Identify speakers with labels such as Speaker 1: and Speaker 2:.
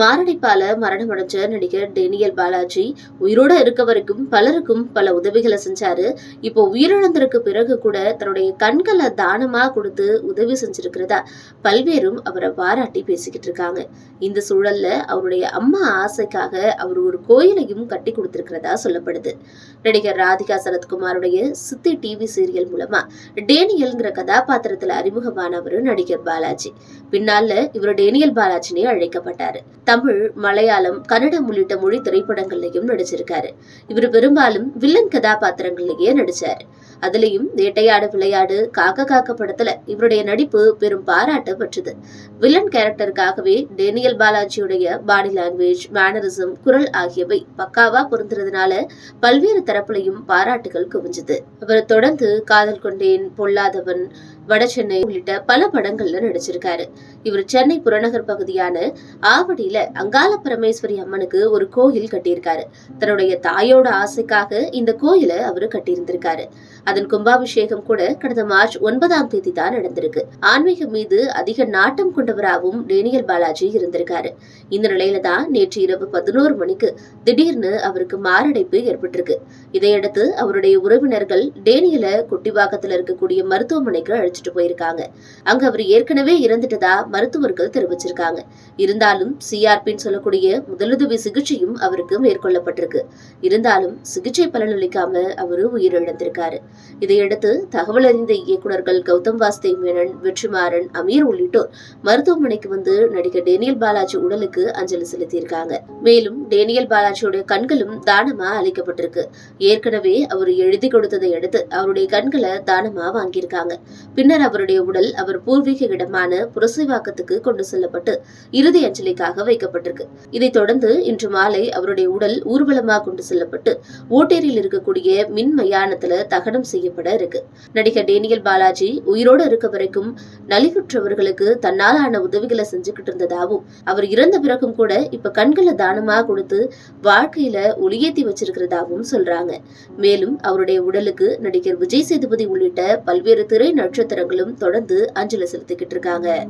Speaker 1: மாரடைப்பால மரணமடைஞ்ச நடிகர் டேனியல் பாலாஜி உயிரோட இருக்க வரைக்கும் பலருக்கும் பல உதவிகளை செஞ்சாரு. இப்போ உயிரிழந்ததுக்கு பிறகு கூட தன்னுடைய கண்களை தானமா கொடுத்து உதவி செஞ்சிருக்கிறதா பல்வேறும் அவரை பாராட்டி பேசிக்கிட்டு இருக்காங்க. இந்த சூழல்ல அவருடைய அம்மா ஆசைக்காக அவர் ஒரு கோயிலையும் கட்டி கொடுத்திருக்கிறதா சொல்லப்படுது. நடிகர் ராதிகா சரத்குமாருடைய சித்தி டிவி சீரியல் மூலமா டேனியல்ங்கிற கதாபாத்திரத்துல அறிமுகமானவர் நடிகர் பாலாஜி. பின்னால இவர் டேனியல் பாலாஜினே அழைக்கப்பட்டாரு. தமிழ் மலையாளம் கன்னடம் உள்ளிட்ட மொழி திரைப்படங்கள்லையும் நடிச்சிருக்காரு. இவர் பெரும்பாலும் வில்லன் கதாபாத்திரங்கள்லயே நடிச்சாரு. அதுலயும் வேட்டையாடு விளையாடு காக்க காக்க படத்துல இவருடைய நடிப்பு பெரும் பாராட்ட பெற்றது. வில்லன் கேரக்டருக்காகவே டேனியல் பாலாஜியுடைய பாடி லாங்குவேஜ் மேனரிசம் குரல் ஆகியவை பக்காவா பொருந்துறதுனால பல்வேறு தரப்புலையும் பாராட்டுகள் குவிஞ்சது. அவர் தொடர்ந்து காதல் கொண்டேன் பொல்லாதவன் வடசென்னை உள்ளிட்ட பல படங்கள்ல நடிச்சிருக்காரு. இவர் சென்னை புறநகர் பகுதியான ஆவடியில அங்காள பரமேஸ்வரி அம்மனுக்கு ஒரு கோயில் கட்டியிருக்காரு. தன்னுடைய தாயோட ஆசைக்காக இந்த கோயிலை அவரு கட்டியிருந்திருக்காரு. அதன் கும்பாபிஷேகம் கூட கடந்த மார்ச் ஒன்பதாம் தேதி தான் நடந்திருக்கு. ஆன்மீகம் மீது அதிக நாட்டம் கொண்டவராகவும் டேனியல் பாலாஜி இருந்திருக்காரு. இந்த நிலையில தான் நேற்று இரவு பதினோரு மணிக்கு திடீர்னு அவருக்கு மாரடைப்பு ஏற்பட்டிருக்கு. இதையடுத்து அவருடைய உறவினர்கள் டேனியல குட்டிவாக்கத்துல இருக்கக்கூடிய மருத்துவமனைக்கு அழைச்சிட்டு அழைச்சிட்டு போயிருக்காங்க. அங்க அவர் ஏற்கனவே இறந்துட்டதா மருத்துவர்கள் தெரிவிச்சிருக்காங்க. இருந்தாலும் சிஆர்பின்னு சொல்லக்கூடிய முதலுதவி சிகிச்சையும் அவருக்கு மேற்கொள்ளப்பட்டிருக்கு. இருந்தாலும் சிகிச்சை பலனளிக்காம அவரு உயிரிழந்திருக்காரு. இதையடுத்து தகவல் அறிந்த இயக்குநர்கள் கௌதம் வாஸ்தேவ் மேனன் வெற்றிமாறன் அமீர் உள்ளிட்டோர் மருத்துவமனைக்கு வந்து நடிகர் டேனியல் பாலாஜி உடலுக்கு அஞ்சலி செலுத்தியிருக்காங்க. மேலும் டேனியல் பாலாஜியோட கண்களும் தானமா அளிக்கப்பட்டிருக்கு ஏற்கனவே அவர் எழுதி கொடுத்ததை அடுத்து அவருடைய கண்களை தானமா வாங்கியிருக்காங்க. பின்னர் அவருடைய உடல் அவர் பூர்வீக இடமான புரசைவாக்கத்துக்கு கொண்டு செல்லப்பட்டு இறுதி அஞ்சலிக்காக வைக்கப்பட்டிருக்கு. இதைத் தொடர்ந்து இன்று மாலை அவருடைய உடல் ஊர்வலமா கொண்டு செல்லப்பட்டு ஓட்டேரியில் இருக்கக்கூடிய மின் மயானத்துல தகனம் செய்யப்பட இருக்கு. நடிகர் டேனியல் பாலாஜி உயிரோடு இருக்க வரைக்கும் நலிவுற்றவர்களுக்கு தன்னாலான உதவிகளை செஞ்சுக்கிட்டு இருந்ததாகவும் அவர் இறந்த பிறகும் கூட இப்ப கண்களை தானமா கொடுத்து வாழ்க்கையில ஒளியேத்தி வச்சிருக்கிறதாகவும் சொல்றாங்க. மேலும் அவருடைய உடலுக்கு நடிகர் விஜய் சேதுபதி உள்ளிட்ட பல்வேறு திரை நட்சத்திரங்களும் தொடர்ந்து அஞ்சலி செலுத்திக்கிட்டு இருக்காங்க.